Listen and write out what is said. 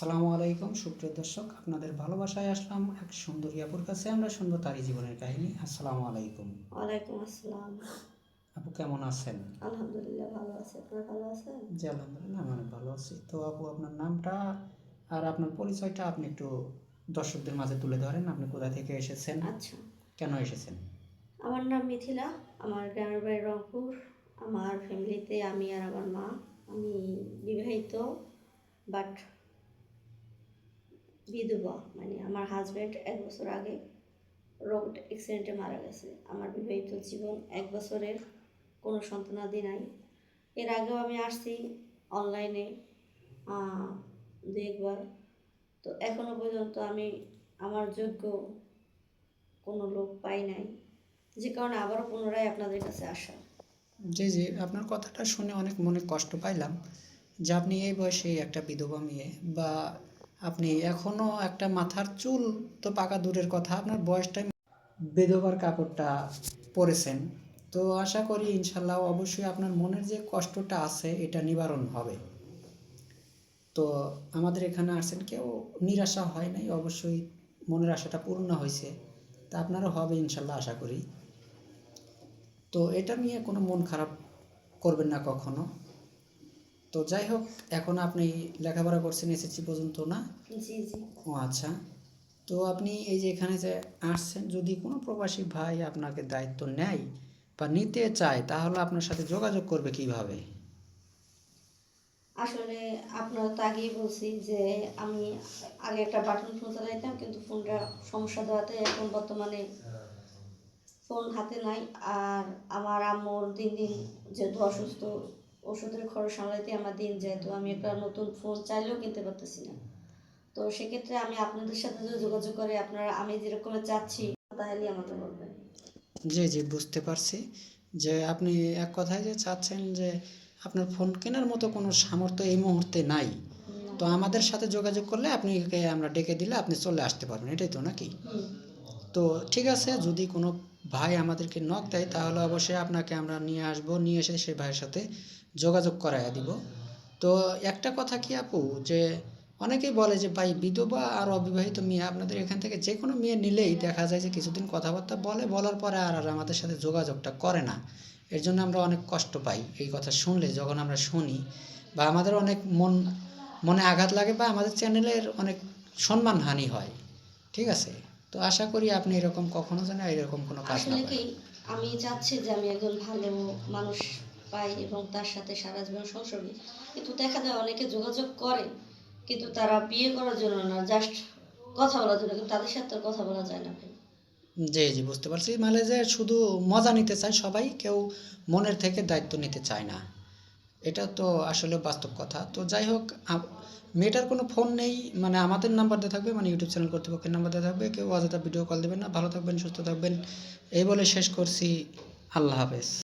আসসালামু আলাইকুম সুপ্রিয় দর্শক আপনাদের ভালোবাসায় আসলাম এক সুন্দরী আপুর কাছে। আমরা শুনব তারই জীবনের কাহিনী। আসসালামু আলাইকুম। ওয়ালাইকুম আসসালাম। আপু কেমন আছেন? আলহামদুলিল্লাহ ভালো আছে। আপনারা ভালো আছেন? জি আলহামদুলিল্লাহ আমি অনেক ভালো আছি। তো আপু আপনার নামটা আর আপনার পরিচয়টা আপনি একটু দর্শকদের মাঝে তুলে ধরেন। আপনি কোথা থেকে এসেছেন? আচ্ছা। কেন এসেছেন? আমার নাম মিথিলা। আমার গ্রামের বাড়ি রংপুর। আমার ফ্যামিলিতে আমি আর আমার মা। আমি বিবাহিত বাট বিধবা মানে আমার হাজব্যান্ড এক বছর আগে রোড অ্যাক্সিডেন্টে মারা গেছে। আমার বিবাহিত জীবন এক বছরের কোনো সন্তানাদি নাই। এর আগেও আমি আসছি অনলাইনে দু একবার। তো এখনও পর্যন্ত আমি আমার যোগ্য কোনো লোক পাই নাই। যে কারণে আবারও পুনরায় আপনাদের কাছে আসা। জি জি, আপনার কথাটা শুনে অনেক মনে কষ্ট পাইলাম যে আপনি এই বয়সে একটা বিধবা মেয়ে বা আপনি এখনও একটা মাথার চুল তো পাকা দূরের কথা, আপনার বয়সটা বিধবার কাপড়টা পরেছেন। তো আশা করি ইনশাল্লাহ অবশ্যই আপনার মনের যে কষ্টটা আছে, এটা নিবারণ হবে। তো আমাদের এখানে আসছেন কেউ, নিরাশা হয় নাই, অবশ্যই মনের আশাটা পূর্ণ হয়েছে। তা আপনারও হবে ইনশাল্লাহ, আশা করি। তো এটা নিয়ে কোনো মন খারাপ করবেন না কখনো। তো যাই হোক এখন আপনি লেখাপড়া করছেন এসএসসি পর্যন্ত না? জি জি। ও আচ্ছা। তো আপনি এই যে এখানে যে আসছেন যদি কোনো প্রবাসী ভাই আপনাকে দায়িত্ব নেয় বা নিতে চায় তাহলে আপনার সাথে যোগাযোগ করবে কীভাবে? আসলে আপনার তো আগেই বলছি যে আমি আগে একটা বাটন ফোন চালাইতাম কিন্তু ফোনটা সমস্যা দেওয়াতে এখন বর্তমানে ফোন হাতে নাই। আর আমার আম্মুর দিন দিন যেহেতু অসুস্থ ওষুধের খরচ সামলাইতে আমার দিন যায়। তো আমি একটা নতুন ফোন চাইলেও কিনতে পারতেছি না। তো সেক্ষেত্রে আমি আপনাদের সাথে যদি যোগাযোগ করে আপনারা আমি যেরকম চাচ্ছি তাহলেই আমাকে বলবেন। জি জি বুঝতে পারছি। যে আপনি এক কথায় যে চাচ্ছেন যে আপনার ফোন কেনার মতো কোনো সামর্থ্য এই মুহূর্তে নাই। তো আমাদের সাথে যোগাযোগ করলে আপনি আমরা ডেকে দিলে আপনি চলে আসতে পারবেন। এটাই তো নাকি? তো ঠিক আছে যদি কোনো ভাই আমাদেরকে নক দেয় তাহলে অবশ্যই আপনাকে আমরা নিয়ে আসব নিয়ে এসে সেই ভাইয়ের সাথে যোগাযোগ করাইয়া দিব। তো একটা কথা কি আপু যে অনেকেই বলে যে ভাই বিধবা আর অবিবাহিত মেয়ে আপনাদের এখান থেকে যে কোনো মেয়ে নিলেই দেখা যায় যে কিছুদিন কথাবার্তা বলে বলার পরে আর আর আমাদের সাথে যোগাযোগটা করে না। এর জন্য আমরা অনেক কষ্ট পাই এই কথা শুনলে যখন আমরা শুনি বা আমাদের অনেক মন মনে আঘাত লাগে বা আমাদের চ্যানেলের অনেক সম্মানহানি হয়। ঠিক আছে? তো আশা করি আপনি এরকম কখনো যেন এরকম কোনো কাজ না আমি চাচ্ছি যে আমি একজন ভালো মানুষ পাই এবং তার সাথে সারা জীবন সংসার। করি কিন্তু দেখা যায় অনেকে যোগাযোগ করে, কিন্তু তারা বিয়ে করার জন্য না জাস্ট কথা বলার জন্য। কিন্তু তাদের সাথে কথা বলা যায় না ভাই। জি জি, বুঝতে পারছি। মানে যে শুধু মজা নিতে চায় সবাই, কেউ মনের থেকে দায়িত্ব নিতে চায় না। এটা তো আসলে বাস্তব কথা। তো যাই হোক মেয়েটার কোনো ফোন নেই মানে আমাদের নাম্বার দেওয়া থাকবে মানে ইউটিউব চ্যানেল কর্তৃপক্ষের নাম্বার দেওয়া থাকবে। কেউ অযথা ভিডিও কল দেবেন না। ভালো থাকবেন, সুস্থ থাকবেন। এই বলে শেষ করছি। আল্লাহ হাফেজ।